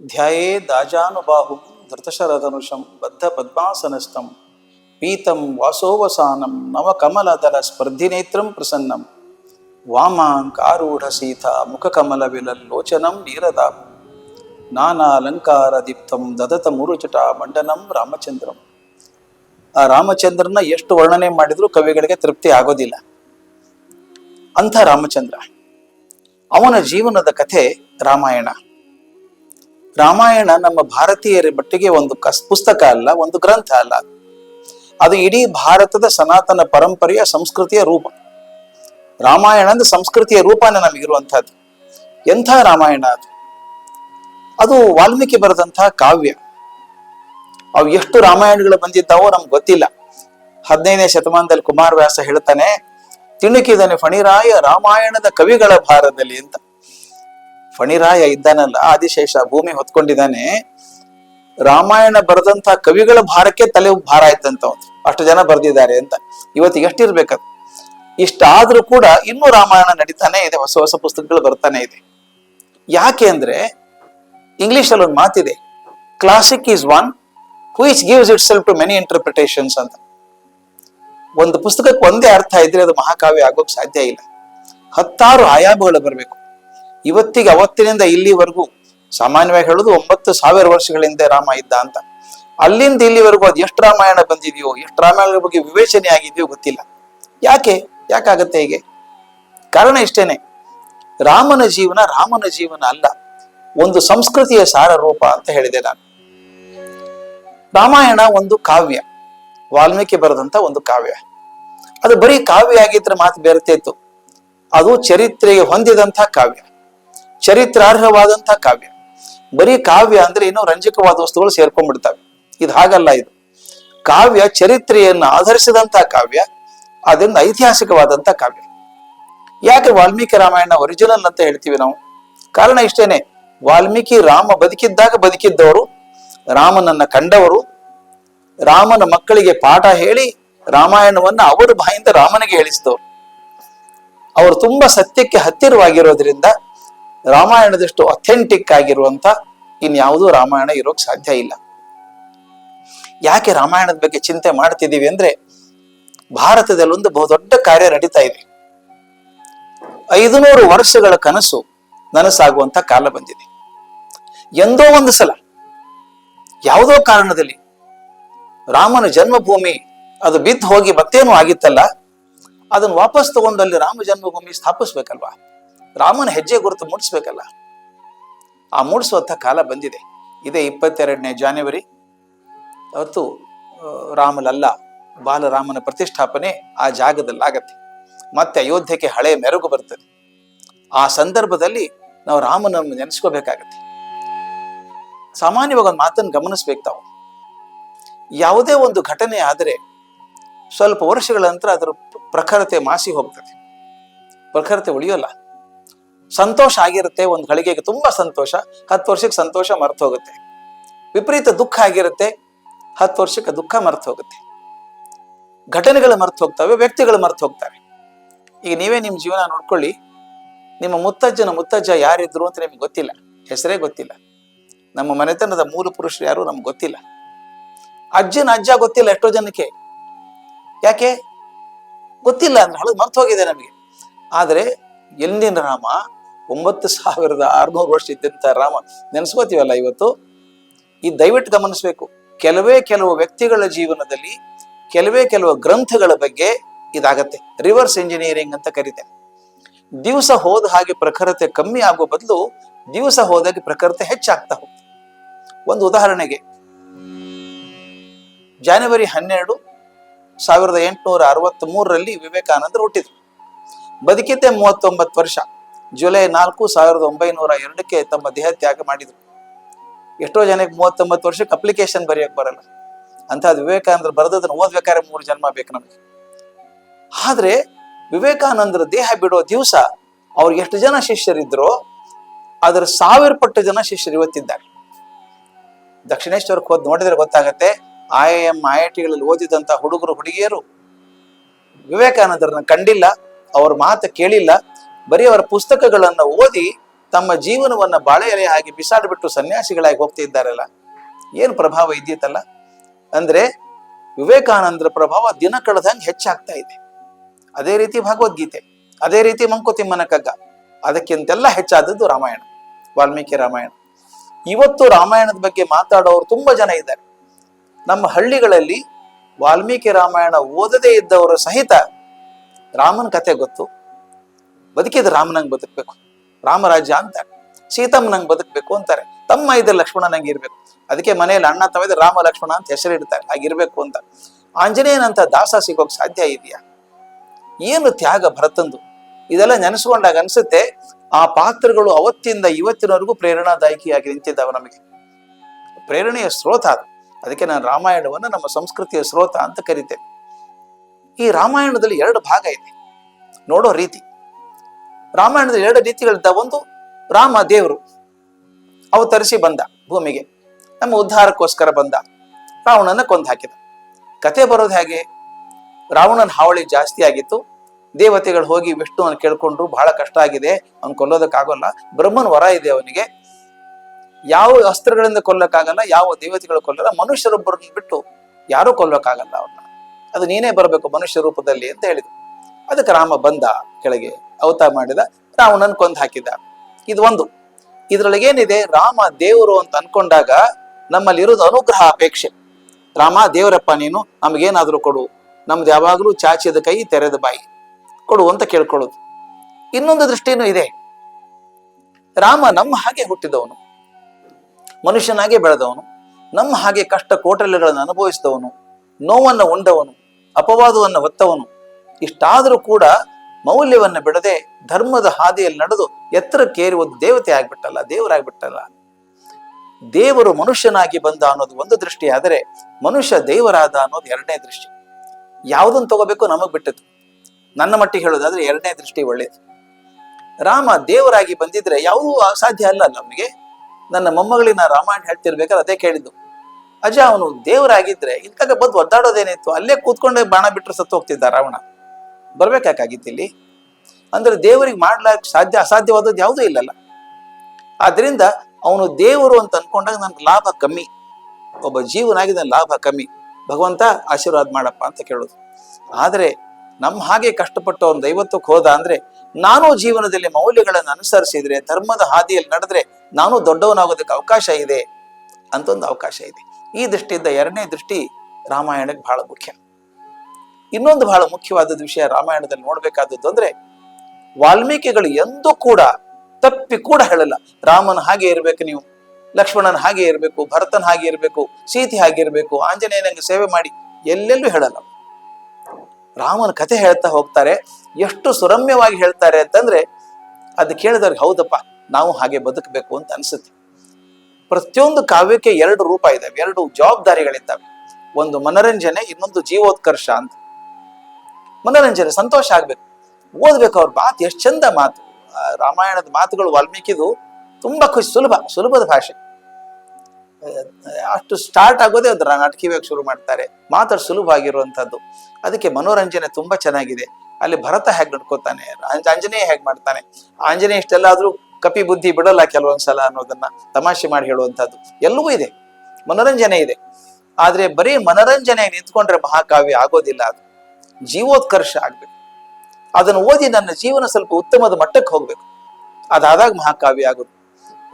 ಧ್ಯಾಯೇ ದಾಜಾನುಬಾಹುಂ ಧೃತಶರಧನುಷಂ ಬದ್ಧ ಪದ್ಮಾಸನಸ್ಥಂ ಪೀತಂ ವಾಸೋವಸಾನಂ ನವಕಮಲದಲ ಸ್ಪರ್ಧಿನೇತ್ರಂ ಪ್ರಸನ್ನಂ ವಾಮಾಂಕಾರೂಢ ಸೀತಾ ಮುಖಕಮಲ ವಿಲಲ್ಲೋಚನಂ ನೀರದಾ ನಾನಾಲಂಕಾರ ದೀಪ್ತಂ ದದತ ಮುರುಚಟ ಮಂಡನಂ ರಾಮಚಂದ್ರಂ ಆ ರಾಮಚಂದ್ರನ ಎಷ್ಟು ವರ್ಣನೆ ಮಾಡಿದ್ರು ಕವಿಗಳಿಗೆ ತೃಪ್ತಿ ಆಗೋದಿಲ್ಲ. ಅಂಥ ರಾಮಚಂದ್ರ. ಅವನ ಜೀವನದ ಕಥೆ ರಾಮಾಯಣ. ರಾಮಾಯಣ ನಮ್ಮ ಭಾರತೀಯರ ಮಟ್ಟಿಗೆ ಒಂದು ಕಸ್, ಪುಸ್ತಕ ಅಲ್ಲ, ಒಂದು ಗ್ರಂಥ ಅಲ್ಲ. ಅದು ಇಡೀ ಭಾರತದ ಸನಾತನ ಪರಂಪರೆಯ ಸಂಸ್ಕೃತಿಯ ರೂಪ. ರಾಮಾಯಣ ಅಂದ್ರೆ ಸಂಸ್ಕೃತಿಯ ರೂಪನ ನಮಗಿರುವಂತಹದ್ದು ಎಂಥ ರಾಮಾಯಣ ಅದು? ಅದು ವಾಲ್ಮೀಕಿ ಬರೆದಂತಹ ಕಾವ್ಯ. ಅವು ಎಷ್ಟು ರಾಮಾಯಣಗಳು ಬಂದಿದ್ದಾವೋ ನಮ್ಗೆ ಗೊತ್ತಿಲ್ಲ. ಹದಿನೈದನೇ ಶತಮಾನದಲ್ಲಿ ಕುಮಾರವ್ಯಾಸ ಹೇಳ್ತಾನೆ, ತಿಣುಕಿದನೆ ಫಣಿರಾಯ ರಾಮಾಯಣದ ಕವಿಗಳ ಭಾರದಲ್ಲಿ ಅಂತ. ಫಣಿರಾಯ ಇದ್ದಾನಲ್ಲ, ಆದಿಶೇಷ ಭೂಮಿ ಹೊತ್ಕೊಂಡಿದ್ದಾನೆ. ರಾಮಾಯಣ ಬರೆದಂತ ಕವಿಗಳ ಭಾರಕ್ಕೆ ತಲೆ ಭಾರ ಆಯ್ತಂತ ಅವ್ನು. ಅಷ್ಟು ಜನ ಬರೆದಿದ್ದಾರೆ ಅಂತ. ಇವತ್ತಿಗೆ ಎಷ್ಟಿರ್ಬೇಕದು? ಇಷ್ಟಾದ್ರೂ ಕೂಡ ಇನ್ನೂ ರಾಮಾಯಣ ನಡೀತಾನೆ ಇದೆ, ಹೊಸ ಹೊಸ ಪುಸ್ತಕಗಳು ಬರ್ತಾನೆ ಇದೆ. ಯಾಕೆ ಅಂದ್ರೆ ಇಂಗ್ಲಿಷ್ ಅಲ್ಲಿ ಒಂದು ಮಾತಿದೆ classic is one which gives itself to many interpretations ಅಂತ. ಒಂದು ಪುಸ್ತಕಕ್ಕೆ ಒಂದೇ ಅರ್ಥ ಇದ್ರೆ ಅದು ಮಹಾಕಾವ್ಯ ಆಗೋಕ್ ಸಾಧ್ಯ ಇಲ್ಲ. ಹತ್ತಾರು ಆಯಾಮಗಳು ಬರಬೇಕು. ಇವತ್ತಿಗೆ ಅವತ್ತಿನಿಂದ ಇಲ್ಲಿವರೆಗೂ ಸಾಮಾನ್ಯವಾಗಿ ಹೇಳೋದು ಒಂಬತ್ತು ಸಾವಿರ ವರ್ಷಗಳ ಹಿಂದೆ ರಾಮ ಇದ್ದ ಅಂತ. ಅಲ್ಲಿಂದ ಇಲ್ಲಿವರೆಗೂ ಅದು ಎಷ್ಟು ರಾಮಾಯಣ ಬಂದಿದೆಯೋ, ಎಷ್ಟು ರಾಮಾಯಣದ ಬಗ್ಗೆ ವಿವೇಚನೆ ಆಗಿದೆಯೋ ಗೊತ್ತಿಲ್ಲ. ಯಾಕೆ? ಯಾಕಾಗತ್ತೆ ಹೀಗೆ? ಕಾರಣ ಇಷ್ಟೇನೆ. ರಾಮನ ಜೀವನ ರಾಮನ ಜೀವನ ಅಲ್ಲ. ಒಂದು ಸಂಸ್ಕೃತಿಯ ಸಾರ ರೂಪ ಅಂತ ಹೇಳಿದೆ ನಾನು. ರಾಮಾಯಣ ಒಂದು ಕಾವ್ಯ. ವಾಲ್ಮೀಕಿ ಬರೆದಂತ ಒಂದು ಕಾವ್ಯ. ಅದು ಬರೀ ಕಾವ್ಯ ಆಗಿದ್ರೆ ಮಾತು ಬೇರೆತಿತ್ತು ಅದು ಚರಿತ್ರೆಗೆ ಹೊಂದಿದಂತ ಕಾವ್ಯ. ಚರಿತ್ರಾರ್ಹವಾದಂಥ ಕಾವ್ಯ. ಬರೀ ಕಾವ್ಯ ಅಂದ್ರೆ ಏನೋ ರಂಜಕವಾದ ವಸ್ತುಗಳು ಸೇರ್ಕೊಂಡ್ಬಿಡ್ತವೆ. ಇದು ಹಾಗಲ್ಲ ಇದು. ಕಾವ್ಯ ಚರಿತ್ರೆಯನ್ನು ಆಧರಿಸಿದಂತಹ ಕಾವ್ಯ ಅದರಿಂದ ಐತಿಹಾಸಿಕವಾದಂತಹ ಕಾವ್ಯ. ಯಾಕೆ ವಾಲ್ಮೀಕಿ ರಾಮಾಯಣ ಒರಿಜಿನಲ್ ಅಂತ ಹೇಳ್ತೀವಿ ನಾವು? ಕಾರಣ ಇಷ್ಟೇನೆ. ವಾಲ್ಮೀಕಿ ರಾಮ ಬದುಕಿದ್ದಾಗ ಬದುಕಿದ್ದವರು, ರಾಮನನ್ನ ಕಂಡವರು, ರಾಮನ ಮಕ್ಕಳಿಗೆ ಪಾಠ ಹೇಳಿ, ರಾಮಾಯಣವನ್ನ ಅವರ ಬಾಯಿಂದ ರಾಮನಿಗೆ ಹೇಳಿಸಿದವರು. ಅವರು ತುಂಬಾ ಸತ್ಯಕ್ಕೆ ಹತ್ತಿರವಾಗಿರೋದ್ರಿಂದ ರಾಮಾಯಣದಷ್ಟು ಅಥೆಂಟಿಕ್ ಆಗಿರುವಂತ ಇನ್ಯಾವುದೂ ರಾಮಾಯಣ ಇರೋಕ್ ಸಾಧ್ಯ ಇಲ್ಲ. ಯಾಕೆ ರಾಮಾಯಣದ ಬಗ್ಗೆ ಚಿಂತೆ ಮಾಡ್ತಿದ್ದೀವಿ ಅಂದ್ರೆ ಭಾರತದಲ್ಲಿ ಒಂದು ಬಹುದೊಡ್ಡ ಕಾರ್ಯ ನಡೀತಾ ಇದೆ. ಐದುನೂರು ವರ್ಷಗಳ ಕನಸು ನನಸಾಗುವಂತ ಕಾಲ ಬಂದಿದೆ. ಎಂದೋ ಒಂದು ಸಲ ಯಾವುದೋ ಕಾರಣದಲ್ಲಿ ರಾಮನ ಜನ್ಮಭೂಮಿ ಅದು ಬಿದ್ದು ಹೋಗಿ ಮತ್ತೇನು ಆಗಿತ್ತಲ್ಲ, ಅದನ್ನು ವಾಪಸ್ ತಗೊಂಡಲ್ಲಿ ರಾಮ ಜನ್ಮಭೂಮಿ ಸ್ಥಾಪಿಸ್ಬೇಕಲ್ವಾ? ರಾಮನ ಹೆಜ್ಜೆ ಗುರುತು ಮೂಡಿಸ್ಬೇಕಲ್ಲ? ಆ ಮೂಡಿಸುವಂತ ಕಾಲ ಬಂದಿದೆ. ಇದೇ ಇಪ್ಪತ್ತೆರಡನೇ ಜಾನ್ವರಿ ಅವತ್ತು ರಾಮಲಲ್ಲ, ಬಾಲರಾಮನ ಪ್ರತಿಷ್ಠಾಪನೆ ಆ ಜಾಗದಲ್ಲಿ ಆಗತ್ತೆ ಮತ್ತೆ ಅಯೋಧ್ಯೆಗೆ ಹಳೆ ಮೆರುಗು ಬರ್ತದೆ. ಆ ಸಂದರ್ಭದಲ್ಲಿ ನಾವು ರಾಮನನ್ನು ನೆನೆಸ್ಕೋಬೇಕಾಗತ್ತೆ. ಸಾಮಾನ್ಯವಾಗಿ ಒಂದು ಮಾತನ್ನು ಗಮನಿಸ್ಬೇಕು ತಾವು. ಯಾವುದೇ ಒಂದು ಘಟನೆ ಆದರೆ ಸ್ವಲ್ಪ ವರ್ಷಗಳ ನಂತರ ಅದರ ಪ್ರಖರತೆ ಮಾಸಿ ಹೋಗ್ತದೆ. ಪ್ರಖರತೆ ಉಳಿಯೋಲ್ಲ. ಸಂತೋಷ ಆಗಿರುತ್ತೆ, ಒಂದು ಗಳಿಗೆಗೆ ತುಂಬಾ ಸಂತೋಷ, ಹತ್ತು ವರ್ಷಕ್ಕೆ ಸಂತೋಷ ಮರ್ತು ಹೋಗುತ್ತೆ. ವಿಪರೀತ ದುಃಖ ಆಗಿರುತ್ತೆ, ಹತ್ತು ವರ್ಷಕ್ಕೆ ದುಃಖ ಮರ್ತು ಹೋಗುತ್ತೆ. ಘಟನೆಗಳು ಮರ್ತು ಹೋಗ್ತವೆ, ವ್ಯಕ್ತಿಗಳು ಮರ್ತು ಹೋಗ್ತವೆ ಈಗ ನೀವೇ ನಿಮ್ಮ ಜೀವನ ನೋಡ್ಕೊಳ್ಳಿ, ನಿಮ್ಮ ಮುತ್ತಜ್ಜನ ಮುತ್ತಜ್ಜ ಯಾರಿದ್ರು ಅಂತ ನಿಮ್ಗೆ ಗೊತ್ತಿಲ್ಲ, ಹೆಸರೇ ಗೊತ್ತಿಲ್ಲ. ನಮ್ಮ ಮನೆತನದ ಮೂಲ ಪುರುಷರು ಯಾರು ನಮ್ಗೆ ಗೊತ್ತಿಲ್ಲ. ಅಜ್ಜನ ಅಜ್ಜ ಗೊತ್ತಿಲ್ಲ ಎಷ್ಟೋ ಜನಕ್ಕೆ. ಯಾಕೆ? ಗೊತ್ತಿಲ್ಲ ಅಂದ್ರೆ ಹಳದು ಮರ್ತು ಹೋಗಿದೆ ನಮಗೆ. ಆದರೆ ಎಲ್ಲಿನ ರಾಮ? ಒಂಬತ್ತು ಸಾವಿರದ ಆರ್ನೂರು ವರ್ಷ ಇದ್ದಂತ ರಾಮ, ನೆನೆಸ್ಕೋತೀವಲ್ಲ ಇವತ್ತು? ಈ ದಯವಿಟ್ಟು ಗಮನಿಸಬೇಕು. ಕೆಲವೇ ಕೆಲವು ವ್ಯಕ್ತಿಗಳ ಜೀವನದಲ್ಲಿ ಕೆಲವೇ ಕೆಲವು ಗ್ರಂಥಗಳ ಬಗ್ಗೆ ಇದಾಗತ್ತೆ. ರಿವರ್ಸ್ ಇಂಜಿನಿಯರಿಂಗ್ ಅಂತ ಕರಿತೇನೆ ದಿವಸ ಹೋದ ಹಾಗೆ ಪ್ರಖರತೆ ಕಮ್ಮಿ ಆಗೋ ಬದಲು ದಿವಸ ಹೋದಾಗೆ ಪ್ರಖರತೆ ಹೆಚ್ಚಾಗ್ತಾ ಹೋಗ್ತದೆ ಒಂದು ಉದಾಹರಣೆಗೆ, ಜಾನ್ವರಿ ಹನ್ನೆರಡು ಸಾವಿರದ ಎಂಟುನೂರ ಅರವತ್ತ್ ಮೂರರಲ್ಲಿ ವಿವೇಕಾನಂದರು ಹುಟ್ಟಿದ್ರು. ಬದುಕಿದ್ದೆ ಮೂವತ್ತೊಂಬತ್ತು ವರ್ಷ. ಜುಲೈ ನಾಲ್ಕು ಸಾವಿರದ ಒಂಬೈನೂರ ಎರಡಕ್ಕೆ ತಮ್ಮ ದೇಹ ತ್ಯಾಗ ಮಾಡಿದರು. ಎಷ್ಟೋ ಜನಕ್ಕೆ ಮೂವತ್ತೊಂಬತ್ತು ವರ್ಷಕ್ಕೆ ಅಪ್ಲಿಕೇಶನ್ ಬರೆಯಕ್ಕೆ ಬರಲ್ಲ. ಅಂಥದ್ದು ವಿವೇಕಾನಂದರು ಬರೆದದನ್ನು ಓದ್ಬೇಕಾದ್ರೆ ಮೂರು ಜನ್ಮ ಬೇಕು ನಮಗೆ. ಆದರೆ ವಿವೇಕಾನಂದರ ದೇಹ ಬಿಡೋ ದಿವಸ ಅವ್ರಿಗೆ ಎಷ್ಟು ಜನ ಶಿಷ್ಯರಿದ್ರೋ ಅದರ ಸಾವಿರ ಪಟ್ಟು ಜನ ಶಿಷ್ಯರು ಇವತ್ತಿದ್ದಾರೆ. ದಕ್ಷಿಣೇಶ್ವರಕ್ಕೆ ಹೋದ್ ನೋಡಿದ್ರೆ ಗೊತ್ತಾಗತ್ತೆ, ಐ ಎಂ, ಐ ಐ ಟಿಗಳಲ್ಲಿ ಓದಿದಂಥ ಹುಡುಗರು, ಹುಡುಗಿಯರು ವಿವೇಕಾನಂದರನ್ನ ಕಂಡಿಲ್ಲ, ಅವ್ರ ಮಾತು ಕೇಳಿಲ್ಲ ಬರೀ ಅವರ ಪುಸ್ತಕಗಳನ್ನು ಓದಿ ತಮ್ಮ ಜೀವನವನ್ನ ಬಾಳೆ ಎಲೆ ಹಾಗೆ ಬಿಸಾಡಿಬಿಟ್ಟು ಸನ್ಯಾಸಿಗಳಾಗಿ ಹೋಗ್ತಿದ್ದಾರಲ್ಲ ಏನು ಪ್ರಭಾವ ಇದೆಯತ್ತಲ್ಲ ಅಂದ್ರೆ ವಿವೇಕಾನಂದರ ಪ್ರಭಾವ ದಿನ ಕಳೆದಂಗೆ ಹೆಚ್ಚಾಗ್ತಾ ಇದೆ. ಅದೇ ರೀತಿ ಭಗವದ್ಗೀತೆ, ಅದೇ ರೀತಿ ಮಂಕುತಿಮ್ಮನ ಕಗ್ಗ, ಅದಕ್ಕಿಂತೆಲ್ಲ ಹೆಚ್ಚಾದದ್ದು ರಾಮಾಯಣ, ವಾಲ್ಮೀಕಿ ರಾಮಾಯಣ. ಇವತ್ತು ರಾಮಾಯಣದ ಬಗ್ಗೆ ಮಾತಾಡೋರು ತುಂಬಾ ಜನ ಇದ್ದಾರೆ. ನಮ್ಮ ಹಳ್ಳಿಗಳಲ್ಲಿ ವಾಲ್ಮೀಕಿ ರಾಮಾಯಣ ಓದದೇ ಇದ್ದವರು ಸಹಿತ ರಾಮನ ಕತೆ ಗೊತ್ತು ಬದುಕಿದ ರಾಮನಂಗ್ ಬದುಕಬೇಕು. ರಾಮರಾಜ್ಯ ಅಂತಾರೆ ಸೀತಮ್ಮನಂಗ್ ಬದುಕಬೇಕು ಅಂತಾರೆ. ತಮ್ಮ ಇದ್ದ ಲಕ್ಷ್ಮಣನಂಗೆ ಇರ್ಬೇಕು. ಅದಕ್ಕೆ ಮನೆಯಲ್ಲಿ ಅಣ್ಣ ತಮ್ಮ ಇದ್ರೆ ರಾಮ ಲಕ್ಷ್ಮಣ ಅಂತ ಹೆಸರಿಡ್ತಾರೆ ಹಾಗಿರ್ಬೇಕು ಅಂತ. ಆಂಜನೇಯನಂತ ದಾಸ ಸಿಗೋಕ್ ಸಾಧ್ಯ ಇದೆಯಾ? ಏನು ತ್ಯಾಗ ಭರತಂದು? ಇದೆಲ್ಲ ನೆನೆಸ್ಕೊಂಡಾಗ ಅನ್ಸುತ್ತೆ, ಆ ಪಾತ್ರಗಳು ಅವತ್ತಿಂದ ಇವತ್ತಿನವರೆಗೂ ಪ್ರೇರಣಾದಾಯಕಿಯಾಗಿ ನಿಂತಿದ್ದಾವೆ ನಮಗೆ. ಪ್ರೇರಣೆಯ ಸ್ರೋತ ಅದು. ಅದಕ್ಕೆ ನಾನು ರಾಮಾಯಣವನ್ನು ನಮ್ಮ ಸಂಸ್ಕೃತಿಯ ಸ್ರೋತ ಅಂತ ಕರಿತೇನೆ. ಈ ರಾಮಾಯಣದಲ್ಲಿ ಎರಡು ಭಾಗ ಇದೆ. ನೋಡೋ ರೀತಿ. ರಾಮಾಯಣದಲ್ಲಿ ಎರಡು ರೀತಿಗಳಿದ್ದ ಒಂದು ರಾಮ ದೇವರು ಅವತರಿಸಿ ಬಂದ ಭೂಮಿಗೆ. ನಮ್ಮ ಉದ್ಧಾರಕ್ಕೋಸ್ಕರ ಬಂದ ರಾವಣನ ಕೊಂದು ಹಾಕಿದ ಕತೆ ಬರೋದು ಹೇಗೆ? ರಾವಣನ ಹಾವಳಿ ಜಾಸ್ತಿ ಆಗಿತ್ತು. ದೇವತೆಗಳು ಹೋಗಿ ವಿಷ್ಣುವನ್ನು ಕೇಳ್ಕೊಂಡ್ರು ಬಹಳ ಕಷ್ಟ ಆಗಿದೆ, ಅವ್ನು ಕೊಲ್ಲೋದಕ್ಕಾಗಲ್ಲ. ಬ್ರಹ್ಮನ ವರ ಇದೆ ಅವನಿಗೆ. ಯಾವ ಅಸ್ತ್ರಗಳಿಂದ ಕೊಲ್ಲಕ್ಕಾಗಲ್ಲ, ಯಾವ ದೇವತೆಗಳು ಕೊಲ್ಲಲ್ಲ, ಮನುಷ್ಯರೊಬ್ಬರನ್ನು ಬಿಟ್ಟು ಯಾರೂ ಕೊಲ್ಲಕ್ಕಾಗಲ್ಲ ಅವನ್ನ ಅದು ನೀನೇ ಬರಬೇಕು ಮನುಷ್ಯ ರೂಪದಲ್ಲಿ ಅಂತ ಹೇಳಿದ್ರು. ಅದಕ್ಕೆ ರಾಮ ಬಂದ ಕೆಳಗೆ, ಅವತಾರ ಮಾಡಿದ, ರಾವಣನ್ ಕೊಂದು ಹಾಕಿದ. ಇದು ಒಂದು. ಇದ್ರೊಳಗೆ ಏನಿದೆ ರಾಮ ದೇವರು ಅಂತ ಅನ್ಕೊಂಡಾಗ ನಮ್ಮಲ್ಲಿ ಇರೋದು ಅನುಗ್ರಹ ಅಪೇಕ್ಷೆ. ರಾಮ ದೇವರಪ್ಪ ನೀನು, ನಮಗೇನಾದ್ರೂ ಕೊಡು. ನಮ್ದು ಯಾವಾಗಲೂ ಚಾಚಿದ ಕೈ, ತೆರೆದ ಬಾಯಿ. ಕೊಡು ಅಂತ ಕೇಳ್ಕೊಳ್ಳೋದು. ಇನ್ನೊಂದು ದೃಷ್ಟಿನೂ ಇದೆ. ರಾಮ ನಮ್ಮ ಹಾಗೆ ಹುಟ್ಟಿದವನು. ಮನುಷ್ಯನಾಗೆ ಬೆಳೆದವನು. ನಮ್ಮ ಹಾಗೆ ಕಷ್ಟ ಕೋಟಲೆಗಳನ್ನು ಅನುಭವಿಸಿದವನು. ನೋವನ್ನು ಉಂಡವನು. ಅಪವಾದವನ್ನು ಹೊತ್ತವನು. ಇಷ್ಟಾದರೂ ಕೂಡ ಮೌಲ್ಯವನ್ನ ಬಿಡದೆ ಧರ್ಮದ ಹಾದಿಯಲ್ಲಿ ನಡೆದು ಎತ್ತರಕ್ಕೇರಿ ಒಂದು ದೇವತೆ ಆಗ್ಬಿಟ್ಟಲ್ಲ, ದೇವರಾಗ್ಬಿಟ್ಟಲ್ಲ. ದೇವರು ಮನುಷ್ಯನಾಗಿ ಬಂದ ಅನ್ನೋದು ಒಂದು ದೃಷ್ಟಿ, ಆದರೆ ಮನುಷ್ಯ ದೇವರಾದ ಅನ್ನೋದು ಎರಡನೇ ದೃಷ್ಟಿ. ಯಾವುದನ್ನು ತಗೋಬೇಕು ನಮಗ್ ಬಿಟ್ಟದ್ದು ನನ್ನ ಮಟ್ಟಿಗೆ ಹೇಳೋದಾದ್ರೆ ಎರಡನೇ ದೃಷ್ಟಿ ಒಳ್ಳೇದು. ರಾಮ ದೇವರಾಗಿ ಬಂದಿದ್ರೆ ಯಾವುದೂ ಅಸಾಧ್ಯ ಅಲ್ಲ ನಮಗೆ ನನ್ನ ಮೊಮ್ಮಗಳಿನ ರಾಮಾಯಣ ಹೇಳ್ತಿರ್ಬೇಕಾದ್ರೆ ಅದೇ ಕೇಳಿದ್ದು. ಅಜ್ಜ ಅವನು ದೇವರಾಗಿದ್ರೆ ಇಲ್ಕಾಗ ಬದ್ದು ಒದ್ದಾಡೋದೇನಿತ್ತು? ಅಲ್ಲೇ ಕೂತ್ಕೊಂಡೇ ಬಾಣ ಬಿಟ್ಟರೆ ಸತ್ತು ಹೋಗ್ತಿದ್ದ ರಾವಣ. ಬರ್ಬೇಕಾಗಿತ್ತು ಇಲ್ಲಿ. ಅಂದ್ರೆ ದೇವರಿಗೆ ಮಾಡ್ಲಾಕ್ ಸಾಧ್ಯ, ಅಸಾಧ್ಯವಾದದ್ದು ಯಾವುದೂ ಇಲ್ಲಲ್ಲ. ಆದ್ದರಿಂದ ಅವನು ದೇವರು ಅಂತ ಅನ್ಕೊಂಡಾಗ ನನ್ಗೆ ಲಾಭ ಕಮ್ಮಿ. ಒಬ್ಬ ಜೀವನಾಗಿ ನನ್ನ ಲಾಭ ಕಮ್ಮಿ. ಭಗವಂತ ಆಶೀರ್ವಾದ ಮಾಡಪ್ಪ ಅಂತ ಕೇಳೋದು. ಆದರೆ ನಮ್ಮ ಹಾಗೆ ಕಷ್ಟಪಟ್ಟು ಅವ್ನು ದೈವತ್ವಕ್ಕೆ ಹೋದ ಅಂದ್ರೆ ನಾನು ಜೀವನದಲ್ಲಿ ಮೌಲ್ಯಗಳನ್ನು ಅನುಸರಿಸಿದ್ರೆ, ಧರ್ಮದ ಹಾದಿಯಲ್ಲಿ ನಡೆದ್ರೆ ನಾನು ದೊಡ್ಡವನಾಗೋದಕ್ಕೆ ಅವಕಾಶ ಇದೆ ಅಂತ ಒಂದು ಅವಕಾಶ ಇದೆ. ಈ ದೃಷ್ಟಿಯಿಂದ ಎರಡನೇ ದೃಷ್ಟಿ ರಾಮಾಯಣಕ್ಕೆ ಬಹಳ ಮುಖ್ಯ. ಇನ್ನೊಂದು ಬಹಳ ಮುಖ್ಯವಾದ ವಿಷಯ ರಾಮಾಯಣದಲ್ಲಿ ನೋಡ್ಬೇಕಾದದ್ದು ಅಂದ್ರೆ ವಾಲ್ಮೀಕಿಗಳು ಎಂದೂ ಕೂಡ ತಪ್ಪಿ ಕೂಡ ಹೇಳಲ್ಲ. ರಾಮನ ಹಾಗೆ ಇರಬೇಕು ನೀವು, ಲಕ್ಷ್ಮಣನ ಹಾಗೆ ಇರಬೇಕು, ಭರತನ ಹಾಗೆ ಇರಬೇಕು, ಸೀತಿ ಹಾಗೆ ಇರಬೇಕು ಆಂಜನೇಯನಂಗೆ ಸೇವೆ ಮಾಡಿ ಎಲ್ಲೆಲ್ಲೂ ಹೇಳಲ್ಲ. ರಾಮನ ಕಥೆ ಹೇಳ್ತಾ ಹೋಗ್ತಾರೆ, ಎಷ್ಟು ಸುರಮ್ಯವಾಗಿ ಹೇಳ್ತಾರೆ ಅಂತಂದ್ರೆ ಅದು ಕೇಳಿದವ್ರಿಗೆ ಹೌದಪ್ಪ, ನಾವು ಹಾಗೆ ಬದುಕಬೇಕು ಅಂತ ಅನ್ಸುತ್ತೆ. ಪ್ರತಿಯೊಂದು ಕಾವ್ಯಕ್ಕೆ ಎರಡು ರೂಪ ಇದಾವೆ ಎರಡು ಜವಾಬ್ದಾರಿಗಳಿದ್ದಾವೆ. ಒಂದು ಮನರಂಜನೆ, ಇನ್ನೊಂದು ಜೀವೋತ್ಕರ್ಷ ಅಂತ. ಮನರಂಜನೆ, ಸಂತೋಷ ಆಗ್ಬೇಕು. ಓದ್ಬೇಕು ಅವ್ರ ಮಾತು, ಎಷ್ಟು ಚಂದ ಮಾತು. ರಾಮಾಯಣದ ಮಾತುಗಳು ವಾಲ್ಮೀಕಿದು ತುಂಬಾ ಖುಷಿ, ಸುಲಭ, ಸುಲಭದ ಭಾಷೆ. ಅಷ್ಟು ಸ್ಟಾರ್ಟ್ ಆಗೋದೇ ಅದ್ರ ನಾಟಕಿವಾಗಿ ಶುರು ಮಾಡ್ತಾರೆ. ಮಾತಾಡ್ ಸುಲಭ ಆಗಿರುವಂತದ್ದು ಅದಕ್ಕೆ ಮನೋರಂಜನೆ ತುಂಬಾ ಚೆನ್ನಾಗಿದೆ. ಅಲ್ಲಿ ಭರತ ಹೇಗ್ ನಡ್ಕೋತಾನೆ ಆಂಜ- ಆಂಜನೇಯ ಹೇಗ್ ಮಾಡ್ತಾನೆ? ಆಂಜನೇಯ ಇಷ್ಟೆಲ್ಲಾದ್ರೂ ಕಪಿ ಬುದ್ಧಿ ಬಿಡಲ್ಲ ಕೆಲವೊಂದ್ಸಲ ಅನ್ನೋದನ್ನ ತಮಾಷೆ ಮಾಡಿ ಹೇಳುವಂತದ್ದು ಎಲ್ಲವೂ ಇದೆ. ಮನೋರಂಜನೆ ಇದೆ. ಆದ್ರೆ ಬರೀ ಮನೋರಂಜನೆ ನಿಂತ್ಕೊಂಡ್ರೆ ಮಹಾಕಾವ್ಯ ಆಗೋದಿಲ್ಲ ಅದು. ಜೀವೋತ್ಕರ್ಷ ಆಗ್ಬೇಕು. ಅದನ್ನು ಓದಿ ನನ್ನ ಜೀವನ ಸ್ವಲ್ಪ ಉತ್ತಮದ ಮಟ್ಟಕ್ಕೆ ಹೋಗ್ಬೇಕು. ಅದಾದಾಗ ಮಹಾಕಾವ್ಯ ಆಗುತ್ತೆ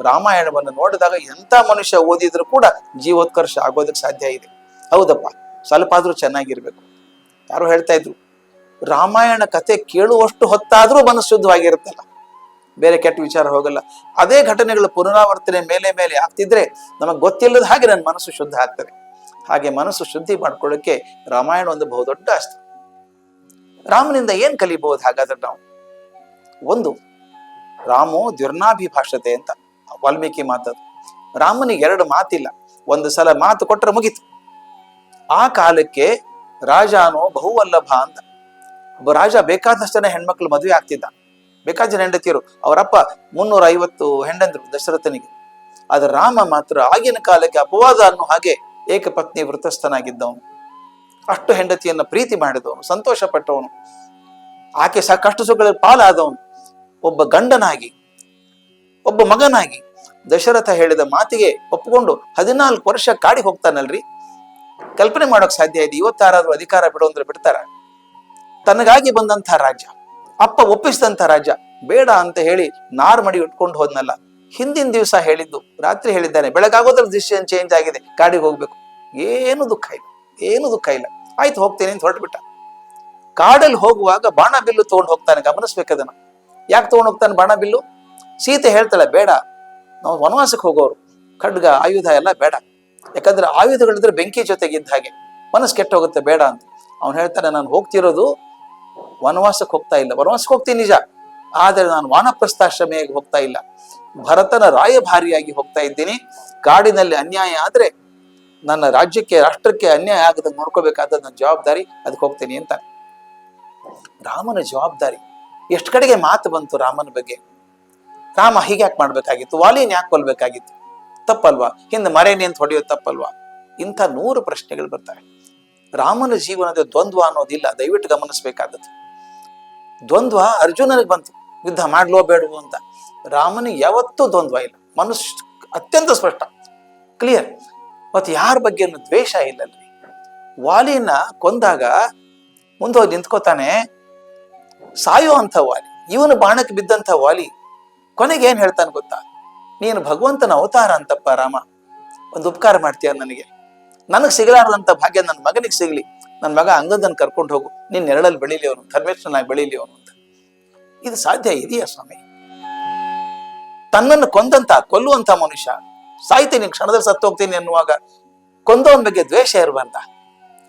ರಾಮಾಯಣವನ್ನು ನೋಡಿದಾಗ ಎಂಥ ಮನುಷ್ಯ ಓದಿದ್ರು ಕೂಡ ಜೀವೋತ್ಕರ್ಷ ಆಗೋದಕ್ಕೆ ಸಾಧ್ಯ ಇದೆ. ಹೌದಪ್ಪ ಸ್ವಲ್ಪ ಆದ್ರೂ ಚೆನ್ನಾಗಿರ್ಬೇಕು. ಯಾರು ಹೇಳ್ತಾ ಇದ್ರು, ರಾಮಾಯಣ ಕತೆ ಕೇಳುವಷ್ಟು ಹೊತ್ತಾದ್ರೂ ಮನಸ್ಸು ಶುದ್ಧವಾಗಿರುತ್ತಲ್ಲ. ಬೇರೆ ಕೆಟ್ಟ ವಿಚಾರ ಹೋಗಲ್ಲ. ಅದೇ ಘಟನೆಗಳ ಪುನರಾವರ್ತನೆ ಮೇಲೆ ಮೇಲೆ ಆಗ್ತಿದ್ರೆ ನಮಗೆ ಗೊತ್ತಿಲ್ಲದ ಹಾಗೆ ನನ್ನ ಮನಸ್ಸು ಶುದ್ಧ ಆಗ್ತದೆ. ಹಾಗೆ ಮನಸ್ಸು ಶುದ್ಧಿ ಮಾಡ್ಕೊಳ್ಳೋಕೆ ರಾಮಾಯಣ ಒಂದು ಬಹುದೊಡ್ಡ ಅಸ್ತ್ರ. ರಾಮನಿಂದ ಏನ್ ಕಲಿಬಹುದು ಹಾಗಾದ್ರೆ ನಾವು? ಒಂದು, ರಾಮೋ ದ್ವಿರ್ನಾಭಿಭಾಷತೆ ಅಂತ, ವಾಲ್ಮೀಕಿ ಮಾತದು. ರಾಮನಿಗೆ ಎರಡು ಮಾತಿಲ್ಲ, ಒಂದು ಸಲ ಮಾತು ಕೊಟ್ಟರೆ ಮುಗೀತು. ಆ ಕಾಲಕ್ಕೆ ರಾಜಾನೋ ಬಹುವಲ್ಲಭ ಅಂತ. ಒಬ್ಬ ರಾಜ ಬೇಕಾದಷ್ಟು ಜನ ಹೆಣ್ಮಕ್ಳು ಮದುವೆ ಆಗ್ತಿದ್ದ. ಬೇಕಾದ ಜನ ಹೆಂಡತಿಯರು, ಅವರಪ್ಪ ಮುನ್ನೂರ ಐವತ್ತು ಹೆಂಡಂದ್ರು ದಶರಥನಿಗೆ. ಆದ್ರೆ ರಾಮ ಮಾತ್ರ ಆಗಿನ ಕಾಲಕ್ಕೆ ಅಪವಾದ ಅನ್ನೋ ಹಾಗೆ ಏಕಪತ್ನಿ ವೃತಸ್ಥನಾಗಿದ್ದವನು. ಅಷ್ಟು ಹೆಂಡತಿಯನ್ನ ಪ್ರೀತಿ ಮಾಡಿದವನು ಸಂತೋಷ ಪಟ್ಟವನು ಆಕೆ ಸಾಕಷ್ಟು ಕಷ್ಟ ಸುಖಗಳ ಪಾಲಾದವನು. ಒಬ್ಬ ಗಂಡನಾಗಿ, ಒಬ್ಬ ಮಗನಾಗಿ ದಶರಥ ಹೇಳಿದ ಮಾತಿಗೆ ಒಪ್ಪಿಕೊಂಡು ಹದಿನಾಲ್ಕು ವರ್ಷ ಕಾಡಿ ಹೋಗ್ತಾನಲ್ರಿ? ಕಲ್ಪನೆ ಮಾಡೋಕೆ ಸಾಧ್ಯ ಇದೆ. ಇವತ್ತಾರಾದ್ರೂ ಅಧಿಕಾರ ಬಿಡು ಅಂದ್ರೆ ಬಿಡ್ತಾರ? ತನಗಾಗಿ ಬಂದಂತಹ ರಾಜ್ಯ, ಅಪ್ಪ ಒಪ್ಪಿಸಿದಂಥ ರಾಜ್ಯ, ಬೇಡ ಅಂತ ಹೇಳಿ ನಾರ್ ಮಡಿ ಉಟ್ಕೊಂಡು ಹೋದ್ನಲ್ಲ. ಹಿಂದಿನ ದಿವಸ ಹೇಳಿದ್ದು, ರಾತ್ರಿ ಹೇಳಿದ್ದಾನೆ ಬೆಳಗಾಗೋದ್ರ ಡಿಸಿಷನ್ ಚೇಂಜ್ ಆಗಿದೆ? ಕಾಡಿಗೆ ಹೋಗ್ಬೇಕು. ಏನು ದುಃಖ ಇಲ್ಲ. ಏನು ದುಃಖ ಇಲ್ಲ ಆಯ್ತು ಹೋಗ್ತೇನೆ ಅಂತ ಹೊರಟ್ಬಿಟ್ಟ. ಕಾಡಲ್ಲಿ ಹೋಗುವಾಗ ಬಾಣ ಬಿಲ್ಲು ತಗೊಂಡು ಹೋಗ್ತಾನೆ, ಗಮನಿಸ್ಬೇಕು ಅದನ್ನ. ಯಾಕೆ ತಗೊಂಡು ಹೋಗ್ತಾನೆ ಬಾಣ ಬಿಲ್ಲು? ಸೀತೆ ಹೇಳ್ತಾಳೆ ಬೇಡ, ನಾವು ವನವಾಸಕ್ಕೆ ಹೋಗೋರು, ಖಡ್ಗ, ಆಯುಧ ಎಲ್ಲ ಬೇಡ. ಯಾಕಂದ್ರೆ ಆಯುಧಗಳಿದ್ರೆ ಬೆಂಕಿ ಜೊತೆಗೆ ಇದ್ದ ಹಾಗೆ. ಮನಸ್ಸು ಕೆಟ್ಟ ಹೋಗುತ್ತೆ ಬೇಡ ಅಂತ. ಅವ್ನು ಹೇಳ್ತಾನೆ, ನಾನು ಹೋಗ್ತಿರೋದು ವನವಾಸಕ್ಕೆ ಹೋಗ್ತಾ ಇಲ್ಲ. ವನವಾಸಕ್ಕೆ ಹೋಗ್ತೀನಿ ನಿಜ, ಆದರೆ ನಾನು ವಾನಪ್ರಸ್ಥಾಶ್ರಮೆಯಾಗಿ ಹೋಗ್ತಾ ಇಲ್ಲ. ಭರತನ ರಾಯಭಾರಿಯಾಗಿ ಹೋಗ್ತಾ ಇದ್ದೀನಿ. ಕಾಡಿನಲ್ಲಿ ಅನ್ಯಾಯ ಆದ್ರೆ ನನ್ನ ರಾಜ್ಯಕ್ಕೆ, ರಾಷ್ಟ್ರಕ್ಕೆ ಅನ್ಯಾಯ ಆಗದಂಗೆ ನೋಡ್ಕೋಬೇಕಾದ ನನ್ನ ಜವಾಬ್ದಾರಿ ಅದಕ್ಕೆ ಹೋಗ್ತೀನಿ ಅಂತ. ರಾಮನ ಜವಾಬ್ದಾರಿ. ಎಷ್ಟು ಕಡೆಗೆ ಮಾತು ಬಂತು ರಾಮನ ಬಗ್ಗೆ? ರಾಮ ಹೀಗೆ ಯಾಕೆ ಮಾಡ್ಬೇಕಾಗಿತ್ತು? ವಾಲಿನ ಯಾಕೆ ಕೊಲ್ಬೇಕಾಗಿತ್ತು? ತಪ್ಪಲ್ವಾ? ಹಿಂದೆ ಮರೇನೆ ಅಂತ ಹೊಡೆಯೋದು ತಪ್ಪಲ್ವಾ? ಇಂಥ ನೂರು ಪ್ರಶ್ನೆಗಳು ಬರ್ತವೆ. ರಾಮನ ಜೀವನದ ದ್ವಂದ್ವ ಅನ್ನೋದಿಲ್ಲ, ದಯವಿಟ್ಟು ಗಮನಿಸಬೇಕಾದದ್ದು. ದ್ವಂದ್ವ ಅರ್ಜುನನಿಗೆ ಬಂತು. ಯುದ್ಧ ಮಾಡ್ಲೋ ಬೇಡವೋ ಅಂತ. ರಾಮನಿಗೆ ಯಾವತ್ತೂ ದ್ವಂದ್ವ ಇಲ್ಲ. ಮನುಷ್ಯ ಅತ್ಯಂತ ಸ್ಪಷ್ಟ. ಕ್ಲಿಯರ್ ಮತ್ತು ಯಾರ ಬಗ್ಗೆ ದ್ವೇಷ ಇಲ್ಲಲ್ರಿ ವಾಲಿನ ಕೊಂದಾಗ ಮುಂದೆ ಹೋಗಿ ನಿಂತ್ಕೋತಾನೆ, ಸಾಯೋ ಅಂಥ ವಾಲಿ, ಇವನು ಬಾಣಕ್ಕೆ ಬಿದ್ದಂಥ ವಾಲಿ, ಕೊನೆಗೆ ಏನ್ ಹೇಳ್ತಾನೆ ಗೊತ್ತಾ? ನೀನು ಭಗವಂತನ ಅವತಾರ ಅಂತಪ್ಪ ರಾಮ, ಒಂದು ಉಪಕಾರ ಮಾಡ್ತೀಯ ನನಗೆ. ನನಗೆ ಸಿಗಲಾರದಂತ ಭಾಗ್ಯ ನನ್ನ ಮಗನಿಗೆ ಸಿಗ್ಲಿ. ನನ್ನ ಮಗ ಅಂಗದನ್ನು ಕರ್ಕೊಂಡು ಹೋಗು. ನೀನ್ ನೆರಳಲ್ಲಿ ಬೆಳೀಲಿ ಅವನು ಧರ್ಮೇಶ್ವರನಾಗಿ ಬೆಳೀಲಿ ಅವನು ಅಂತ. ಇದು ಸಾಧ್ಯ ಇದೆಯಾ ಸ್ವಾಮಿ? ತನ್ನನ್ನು ಕೊಂದಂತ ಕೊಲ್ಲುವಂತ ಮನುಷ್ಯ ಸಾಯ್ತೀನಿ, ಕ್ಷಣದಲ್ಲಿ ಸತ್ತು ಹೋಗ್ತೀನಿ ಅನ್ನುವಾಗ ಕೊಂದವನ ಬಗ್ಗೆ ದ್ವೇಷ ಇರುವಂತ.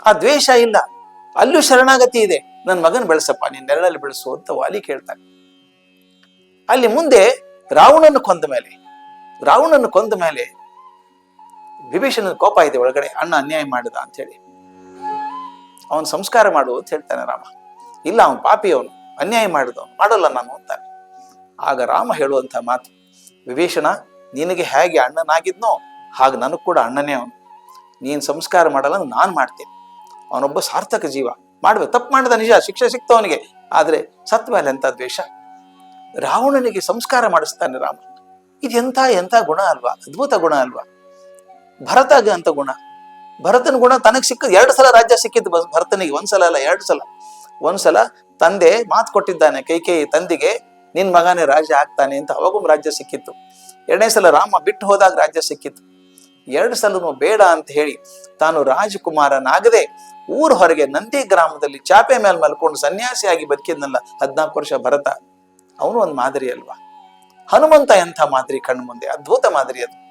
ಆ ದ್ವೇಷ ಇಲ್ಲ. ಅಲ್ಲೂ ಶರಣಾಗತಿ ಇದೆ. ನನ್ನ ಮಗನ್ ಬೆಳೆಸಪ್ಪ, ನೀನ್ ನೆರಳಲ್ಲಿ ಬೆಳೆಸು ಅಂತ ವಾಲಿ ಕೇಳ್ತಾನೆ. ಅಲ್ಲಿ ಮುಂದೆ ರಾವಣನ್ನು ಕೊಂದ ಮೇಲೆ ರಾವಣನ್ನು ಕೊಂದ ಮೇಲೆ ವಿಭೀಷಣನ ಕೋಪ ಇದೆ ಒಳಗಡೆ, ಅಣ್ಣ ಅನ್ಯಾಯ ಮಾಡಿದ ಅಂತ ಹೇಳಿ. ಅವನ್ ಸಂಸ್ಕಾರ ಮಾಡು ಅಂತ ಹೇಳ್ತಾನೆ ರಾಮ. ಇಲ್ಲ, ಅವನ್ ಪಾಪಿ ಅವನು ಅನ್ಯಾಯ ಮಾಡಿದವನು, ಮಾಡಲ್ಲ ನಾನು ಅಂತಾನೆ. ಆಗ ರಾಮ ಹೇಳುವಂತ ಮಾತು, ವಿಭೀಷಣ ನಿನಗೆ ಹೇಗೆ ಅಣ್ಣನಾಗಿದ್ನೋ ಹಾಗೆ ನನಗೆ ಕೂಡ ಅಣ್ಣನೇ ಅವನು. ನೀನು ಸಂಸ್ಕಾರ ಮಾಡಲ್ಲ ನಾನು ಮಾಡ್ತೀನಿ. ಅವನೊಬ್ಬ ಸಾರ್ಥಕ ಜೀವ. ಮಾಡ್ಬೇಕು. ತಪ್ಪು ಮಾಡಿದ ನಿಜ, ಶಿಕ್ಷೆ ಸಿಕ್ತವನಿಗೆ ಆದರೆ ಸತ್ ಮೇಲೆ ಎಂಥ ದ್ವೇಷ? ರಾವಣನಿಗೆ ಸಂಸ್ಕಾರ ಮಾಡಿಸ್ತಾನೆ ರಾಮ ಇದು ಎಂಥ ಎಂಥ ಗುಣ ಅಲ್ವಾ? ಅದ್ಭುತ ಗುಣ ಅಲ್ವಾ? ಭರತಗೆ ಅಂತ ಗುಣ. ಭರತನ ಗುಣ ತನಗೆ ಸಿಕ್ಕ ಎರಡು ಸಲ ರಾಜ್ಯ ಸಿಕ್ಕಿದ್ದು ಭರತನಿಗೆ. ಒಂದ್ಸಲ ಅಲ್ಲ, ಎರಡು ಸಲ. ಒಂದ್ಸಲ ತಂದೆ ಮಾತು ಕೊಟ್ಟಿದ್ದಾನೆ ಕೈಕೇಯಿ ತಂದೆಗೆ ನಿನ್ ಮಗನೇ ರಾಜ ಆಗ್ತಾನೆ ಅಂತ ಅವಾಗೂ ರಾಜ್ಯ ಸಿಕ್ಕಿತ್ತು. ಎರಡನೇ ಸಲ ರಾಮ ಬಿಟ್ಟು ಹೋದಾಗ ರಾಜ್ಯ ಸಿಕ್ಕಿತ್ತು ಎರಡು ಸಲನು ಬೇಡ ಅಂತ ಹೇಳಿ ತಾನು ರಾಜಕುಮಾರನಾಗದೆ ಊರ ಹೊರಗೆ ನಂದಿ ಗ್ರಾಮದಲ್ಲಿ ಚಾಪೆ ಮೇಲೆ ಮಲ್ಕೊಂಡು ಸನ್ಯಾಸಿಯಾಗಿ ಬದುಕಿದ್ನಲ್ಲ ಹದಿನಾಲ್ಕು ವರ್ಷ ಭರತ. ಅವನು ಒಂದು ಮಾದರಿ ಅಲ್ವಾ? ಹನುಮಂತ ಎಂಥ ಮಾದರಿ ಕಣ್ಣು ಮುಂದೆ? ಅದ್ಭುತ ಮಾದರಿ ಅದು.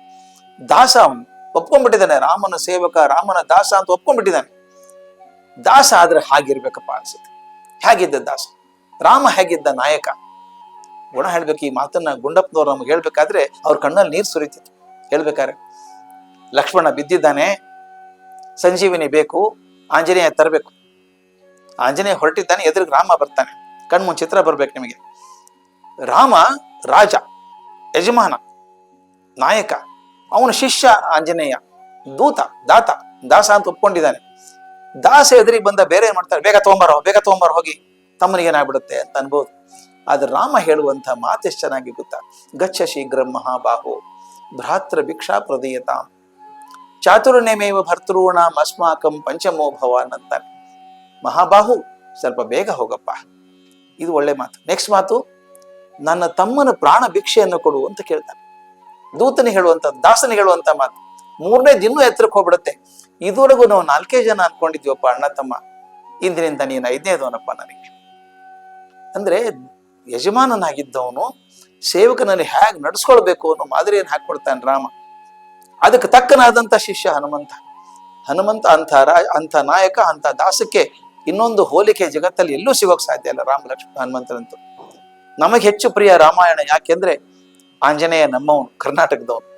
ದಾಸ ಅವನು. ಒಪ್ಕೊಂಡ್ಬಿಟ್ಟಿದ್ದಾನೆ, ರಾಮನ ಸೇವಕ, ರಾಮನ ದಾಸ ಅಂತ ಒಪ್ಕೊಂಡ್ಬಿಟ್ಟಿದ್ದಾನೆ. ದಾಸ ಆದ್ರೆ ಹಾಗಿರ್ಬೇಕಪ್ಪ ಅನ್ಸುತ್ತೆ. ಹೇಗಿದ್ದ ದಾಸ? ರಾಮ ಹೇಗಿದ್ದ ನಾಯಕ? ಗುಣ ಹೇಳ್ಬೇಕು, ಈ ಮಾತನ್ನ ಗುಂಡಪ್ಪನವ್ರು ನಮ್ಗೆ ಹೇಳ್ಬೇಕಾದ್ರೆ ಅವ್ರ ಕಣ್ಣಲ್ಲಿ ನೀರು ಸುರಿತಿತ್ತು. ಹೇಳ್ಬೇಕಾರೆ ಲಕ್ಷ್ಮಣ ಬಿದ್ದಿದ್ದಾನೆ, ಸಂಜೀವಿನಿ ಬೇಕು, ಆಂಜನೇಯ ತರಬೇಕು. ಆಂಜನೇಯ ಹೊರಟಿದ್ದಾನೆ, ಎದುರಿಗೆ ರಾಮ ಬರ್ತಾನೆ. ಕಣ್ಮುಂದ್ ಚಿತ್ರ ಬರ್ಬೇಕು ನಿಮಗೆ. ರಾಮ ರಾಜ, ಯಜಮಾನ, ನಾಯಕ, ಅವನ ಶಿಷ್ಯ ಆಂಜನೇಯ, ದೂತ, ದಾತ, ದಾಸ ಅಂತ ಒಪ್ಕೊಂಡಿದ್ದಾನೆ. ದಾಸ ಎದುರಿಗೆ ಬಂದ ಬೇರೆ ಏನ್ ಮಾಡ್ತಾರೆ? ಬೇಗ ತಗೊಂಬರೋ ಬೇಗ ತಗೊಂಬರೋ, ಹೋಗಿ ತಮ್ಮನಿಗೆ ಏನಾಗ್ಬಿಡುತ್ತೆ ಅಂತ ಅನ್ಬೋದು. ಆದ್ರೆ ರಾಮ ಹೇಳುವಂತ ಮಾತು ಎಷ್ಟು ಚೆನ್ನಾಗಿ ಗೊತ್ತಾ? ಗಚ್ಚ ಶೀಘ್ರ ಮಹಾಬಾಹು ಭ್ರಾತೃ ಭಿಕ್ಷಾ ಪ್ರದೀಯತಾಂ. ಚಾತುರ್ಯಮೇವ ಭರ್ತೃಣ ಅಸ್ಮಾಕಂ ಪಂಚಮೋ ಭವಾನ್ ಅಂತಾನೆ. ಮಹಾಬಾಹು, ಸ್ವಲ್ಪ ಬೇಗ ಹೋಗಪ್ಪ. ಇದು ಒಳ್ಳೆ ಮಾತು. ನೆಕ್ಸ್ಟ್ ಮಾತು, ನನ್ನ ತಮ್ಮನ ಪ್ರಾಣ ಭಿಕ್ಷೆಯನ್ನು ಕೊಡು ಅಂತ ಕೇಳ್ತಾನೆ. ದೂತನ ಹೇಳುವಂತ ದಾಸನ ಹೇಳುವಂತ ಮಾತು. ಮೂರನೇ ದಿನ ಎತ್ತರಕ್ಕೆ ಹೋಗ್ಬಿಡುತ್ತೆ. ಇದುವರೆಗೂ ನಾವು ನಾಲ್ಕೇ ಜನ ಅನ್ಕೊಂಡಿದ್ವಪ್ಪ ಅಣ್ಣ ತಮ್ಮ. ಇಂದಿನಿಂದ ನೀನು ಐದನೇದವನಪ್ಪ ನನಗೆ. ಅಂದ್ರೆ ಯಜಮಾನನಾಗಿದ್ದವನು ಸೇವಕನಲ್ಲಿ ಹೇಗೆ ನಡ್ಸ್ಕೊಳ್ಬೇಕು ಅನ್ನೋ ಮಾದರಿಯನ್ನು ಹಾಕ್ಕೊಡ್ತಾನೆ ರಾಮ? ಅದಕ್ಕೆ ತಕ್ಕನಾದಂತ ಶಿಷ್ಯ ಹನುಮಂತ. ಹನುಮಂತ ಅಂಥ ರಾ, ಅಂಥ ನಾಯಕ, ಅಂಥ ದಾಸಕ್ಕೆ ಇನ್ನೊಂದು ಹೋಲಿಕೆ ಜಗತ್ತಲ್ಲಿ ಎಲ್ಲೂ ಸಿಗೋಕೆ ಸಾಧ್ಯ ಇಲ್ಲ ರಾಮ ಲಕ್ಷ್ಮಣ ಹನುಮಂತರಂತೂ. ನಮಗೆ ಹೆಚ್ಚು ಪ್ರಿಯ ರಾಮಾಯಣ ಯಾಕೆಂದ್ರೆ ಆಂಜನೇಯ ನಮ್ಮವನು, ಕರ್ನಾಟಕದವನು.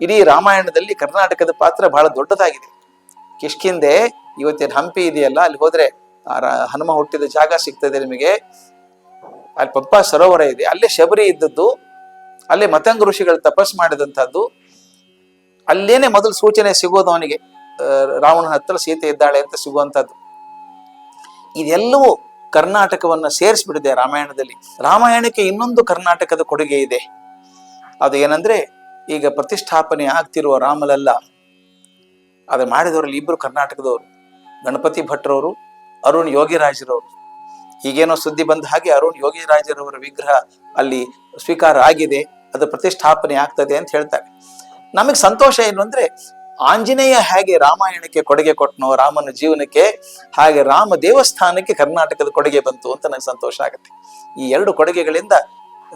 ಇಡೀ ರಾಮಾಯಣದಲ್ಲಿ ಕರ್ನಾಟಕದ ಪಾತ್ರ ಬಹಳ ದೊಡ್ಡದಾಗಿದೆ. ಕಿಷ್ಕಿಂದೆ ಇವತ್ತೇನು ಹಂಪಿ ಇದೆಯಲ್ಲ, ಅಲ್ಲಿ ಹೋದ್ರೆ ಹನುಮ ಹುಟ್ಟಿದ ಜಾಗ ಸಿಗ್ತದೆ ನಿಮಗೆ. ಅಲ್ಲಿ ಪಂಪ ಸರೋವರ ಇದೆ. ಅಲ್ಲೇ ಶಬರಿ ಇದ್ದದ್ದು, ಅಲ್ಲೇ ಮತಂಗ ಋಷಿಗಳು ತಪಸ್ ಮಾಡಿದಂಥದ್ದು. ಅಲ್ಲೇನೆ ಮೊದಲು ಸೂಚನೆ ಸಿಗೋದು ಅವನಿಗೆ ರಾವಣ ಹತ್ರ ಸೀತೆ ಇದ್ದಾಳೆ ಅಂತ ಸಿಗುವಂಥದ್ದು. ಇದೆಲ್ಲವೂ ಕರ್ನಾಟಕವನ್ನ ಸೇರಿಸ್ಬಿಟ್ಟಿದೆ ರಾಮಾಯಣದಲ್ಲಿ. ರಾಮಾಯಣಕ್ಕೆ ಇನ್ನೊಂದು ಕರ್ನಾಟಕದ ಕೊಡುಗೆ ಇದೆ. ಅದು ಏನಂದ್ರೆ, ಈಗ ಪ್ರತಿಷ್ಠಾಪನೆ ಆಗ್ತಿರುವ ರಾಮಲಲ್ಲ, ಅದು ಮಾಡಿದವರಲ್ಲಿ ಇಬ್ಬರು ಕರ್ನಾಟಕದವರು. ಗಣಪತಿ ಭಟ್ರವರು, ಅರುಣ್ ಯೋಗಿರಾಜರವರು. ಈಗೇನೋ ಸುದ್ದಿ ಬಂದ ಹಾಗೆ ಅರುಣ್ ಯೋಗಿರಾಜರವರ ವಿಗ್ರಹ ಅಲ್ಲಿ ಸ್ವೀಕಾರ ಆಗಿದೆ, ಅದು ಪ್ರತಿಷ್ಠಾಪನೆ ಆಗ್ತದೆ ಅಂತ ಹೇಳ್ತಾರೆ. ನಮಗೆ ಸಂತೋಷ ಏನು ಅಂದ್ರೆ, ಆಂಜನೇಯ ಹೇಗೆ ರಾಮಾಯಣಕ್ಕೆ ಕೊಡುಗೆ ಕೊಟ್ಟನೋ ರಾಮನ ಜೀವನಕ್ಕೆ, ಹಾಗೆ ರಾಮ ದೇವಸ್ಥಾನಕ್ಕೆ ಕರ್ನಾಟಕದ ಕೊಡುಗೆ ಬಂತು ಅಂತ ನನಗೆ ಸಂತೋಷ ಆಗುತ್ತೆ. ಈ ಎರಡು ಕೊಡುಗೆಗಳಿಂದ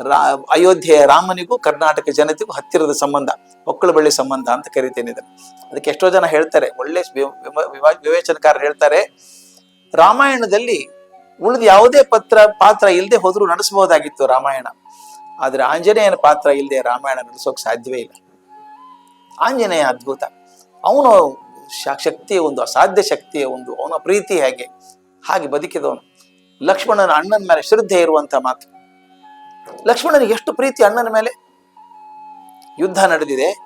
ರಾ, ಅಯೋಧ್ಯೆಯ ರಾಮನಿಗೂ ಕರ್ನಾಟಕ ಜನತೆಗೂ ಹತ್ತಿರದ ಸಂಬಂಧ ಒಕ್ಕಳ ಬಳ್ಳಿ ಸಂಬಂಧ ಅಂತ ಕರಿತೇನೆ ಇದನ್ನು. ಅದಕ್ಕೆ ಎಷ್ಟೋ ಜನ ಹೇಳ್ತಾರೆ, ಒಳ್ಳೆ ವಿವ- ವಿವ- ವಿವ- ವಿವೇಚನಕಾರರು ಹೇಳ್ತಾರೆ, ರಾಮಾಯಣದಲ್ಲಿ ಉಳಿದ ಯಾವುದೇ ಪತ್ರ, ಪಾತ್ರ ಇಲ್ಲದೆ ಹೋದ್ರೂ ನಡೆಸಬಹುದಾಗಿತ್ತು ರಾಮಾಯಣ. ಆದ್ರೆ ಆಂಜನೇಯನ ಪಾತ್ರ ಇಲ್ಲದೆ ರಾಮಾಯಣ ನಡೆಸೋಕೆ ಸಾಧ್ಯವೇ ಇಲ್ಲ. ಆಂಜನೇಯ ಅದ್ಭುತ. ಅವನು ಶಕ್ತಿಯ ಒಂದು ಅಸಾಧ್ಯ ಶಕ್ತಿಯ ಒಂದು, ಅವನ ಪ್ರೀತಿ ಹೇಗೆ? ಹಾಗೆ ಬದುಕಿದವನು. ಲಕ್ಷ್ಮಣನ ಅಣ್ಣನ ಮೇಲೆ ಶ್ರದ್ಧೆ ಇರುವಂತ ಮಾತು. ಲಕ್ಷ್ಮಣನಿಗೆ ಎಷ್ಟು ಪ್ರೀತಿ ಅಣ್ಣನ ಮೇಲೆ? ಯುದ್ಧ ನಡೆದಿದೆ.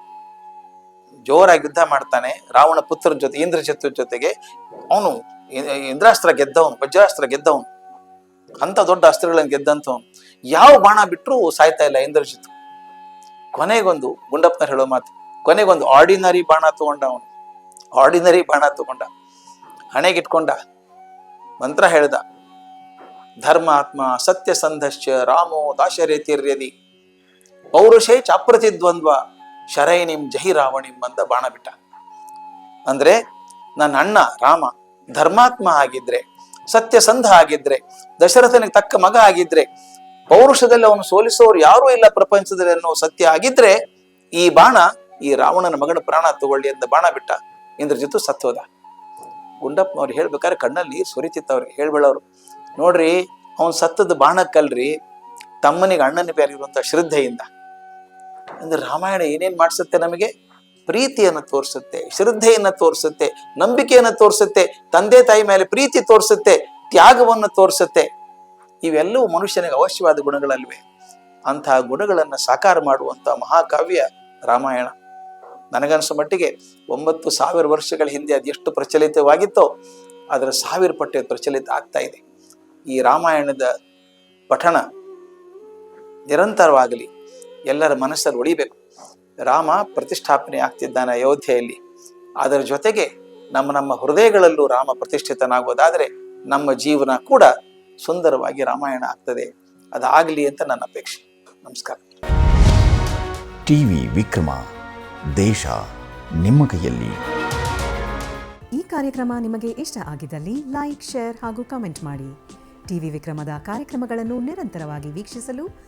ಜೋರಾಗಿ ಯುದ್ಧ ಮಾಡ್ತಾನೆ. ರಾವಣ ಪುತ್ರನ ಜೊತೆ ಇಂದ್ರಜಿತ್ತು ಜೊತೆಗೆ ಅವನು ಇಂದ್ರಾಸ್ತ್ರ ಗೆದ್ದವನು, ವಜ್ರಾಸ್ತ್ರ ಗೆದ್ದವನು. ಅಂತ ದೊಡ್ಡ ಅಸ್ತ್ರಗಳನ್ನು ಗೆದ್ದಂಥವನು. ಯಾವ ಬಾಣ ಬಿಟ್ಟರು ಸಾಯ್ತಾ ಇಲ್ಲ ಇಂದ್ರಜಿತ್ತು ಕೊನೆಗೊಂದು ಗುಂಡಪ್ಪನ ಹೇಳೋ ಮಾತು, ಕೊನೆಗೊಂದು ಆರ್ಡಿನರಿ ಬಾಣ ತಗೊಂಡ ಅವನು. ಆರ್ಡಿನರಿ ಬಾಣ ತಗೊಂಡ. ಹಣೆಗಿಟ್ಕೊಂಡ. ಮಂತ್ರ ಹೇಳ್ದ. ಧರ್ಮಾತ್ಮ ಸತ್ಯಸಂಧಶ್ಚ ರಾಮೋ ದಾಶರೇತಿರ್ಯದಿ ಪೌರುಷೇ ಚಾಪ್ರತಿದ್ವಂದ್ವ. ಶರೈನಿಂ ಜಹಿ ರಾವಣಿಂ ಅಂತ ಬಾಣ ಬಿಟ್ಟ. ಅಂದ್ರೆ ನನ್ನ ಅಣ್ಣ ರಾಮ ಧರ್ಮಾತ್ಮ ಆಗಿದ್ರೆ, ಸತ್ಯಸಂಧ ಆಗಿದ್ರೆ, ದಶರಥನಿಗೆ ತಕ್ಕ ಮಗ ಆಗಿದ್ರೆ, ಪೌರುಷದಲ್ಲಿ ಅವನು ಸೋಲಿಸೋರು ಯಾರೂ ಇಲ್ಲ ಪ್ರಪಂಚದಲ್ಲಿ ಅನ್ನೋ ಸತ್ಯ ಆಗಿದ್ರೆ, ಈ ಬಾಣ, ಈ ರಾವಣನ ಮಗನ ಪ್ರಾಣ ತಗೊಳ್ಳಿ ಅಂತ ಬಾಣ ಬಿಟ್ಟ. ಇಂದ್ರಜಿತ್ತು ಸತ್ತೋದ ಗುಂಡಪ್ಪನವ್ರು ಹೇಳ್ಬೇಕಾದ್ರೆ ಕಣ್ಣಲ್ಲಿ ನೀರು ಸುರಿತಿತ್ತು ಅವ್ರಿಗೆ ಹೇಳ್ಬೇಳವ್ರು. ನೋಡ್ರಿ, ಅವನ್ ಸತ್ತದ ಬಾಣಕ್ಕಲ್ರಿ, ತಮ್ಮನಿಗೆ ಅಣ್ಣನ ಬೇರೆ ಇರುವಂತ ಶ್ರದ್ಧೆಯಿಂದ. ಅಂದ್ರೆ ರಾಮಾಯಣ ಏನೇನ್ ಮಾಡಿಸುತ್ತೆ ನಮಗೆ? ಪ್ರೀತಿಯನ್ನು ತೋರಿಸುತ್ತೆ, ಶ್ರದ್ಧೆಯನ್ನು ತೋರಿಸುತ್ತೆ, ನಂಬಿಕೆಯನ್ನು ತೋರಿಸುತ್ತೆ, ತಂದೆ ತಾಯಿ ಮೇಲೆ ಪ್ರೀತಿ ತೋರಿಸುತ್ತೆ, ತ್ಯಾಗವನ್ನು ತೋರಿಸುತ್ತೆ. ಇವೆಲ್ಲವೂ ಮನುಷ್ಯನಿಗೆ ಅವಶ್ಯವಾದ ಗುಣಗಳಲ್ವೇ? ಅಂತಹ ಗುಣಗಳನ್ನು ಸಾಕಾರ ಮಾಡುವಂತ ಮಹಾಕಾವ್ಯ ರಾಮಾಯಣ. ನನಗನ್ಸೋ ಮಟ್ಟಿಗೆ ಒಂಬತ್ತು ಸಾವಿರ ವರ್ಷಗಳ ಹಿಂದೆ ಅದೆಷ್ಟು ಪ್ರಚಲಿತವಾಗಿತ್ತೋ, ಅದರ ಸಾವಿರ ಪಟ್ಟೆ ಪ್ರಚಲಿತ ಆಗ್ತಾ ಇದೆ. ಈ ರಾಮಾಯಣದ ಪಠಣ ನಿರಂತರವಾಗಲಿ ಎಲ್ಲರ ಮನಸ್ಸಲ್ಲಿ ಉಳಿಬೇಕು. ರಾಮ ಪ್ರತಿಷ್ಠಾಪನೆ ಆಗ್ತಿದ್ದಾನೆ ಅಯೋಧ್ಯೆಯಲ್ಲಿ. ಅದರ ಜೊತೆಗೆ ನಮ್ಮ ನಮ್ಮ ಹೃದಯಗಳಲ್ಲೂ ರಾಮ ಪ್ರತಿಷ್ಠಿತನಾಗೋದಾದರೆ ನಮ್ಮ ಜೀವನ ಕೂಡ ಸುಂದರವಾಗಿ ರಾಮಾಯಣ ಆಗ್ತದೆ. ಅದಾಗಲಿ ಅಂತ ನನ್ನ ಅಪೇಕ್ಷೆ. ನಮಸ್ಕಾರ. ಟಿವಿ ವಿಕ್ರಮ ದೇಶ ನಿಮ್ಮ ಕೈಯಲ್ಲಿ. ಈ ಕಾರ್ಯಕ್ರಮ ನಿಮಗೆ ಇಷ್ಟ ಆಗಿದ್ದಲ್ಲಿ ಲೈಕ್ ಶೇರ್ ಹಾಗೂ ಕಮೆಂಟ್ ಮಾಡಿ. ಟಿವಿ ವಿಕ್ರಮದ ಕಾರ್ಯಕ್ರಮಗಳನ್ನು ನಿರಂತರವಾಗಿ ವೀಕ್ಷಿಸಲು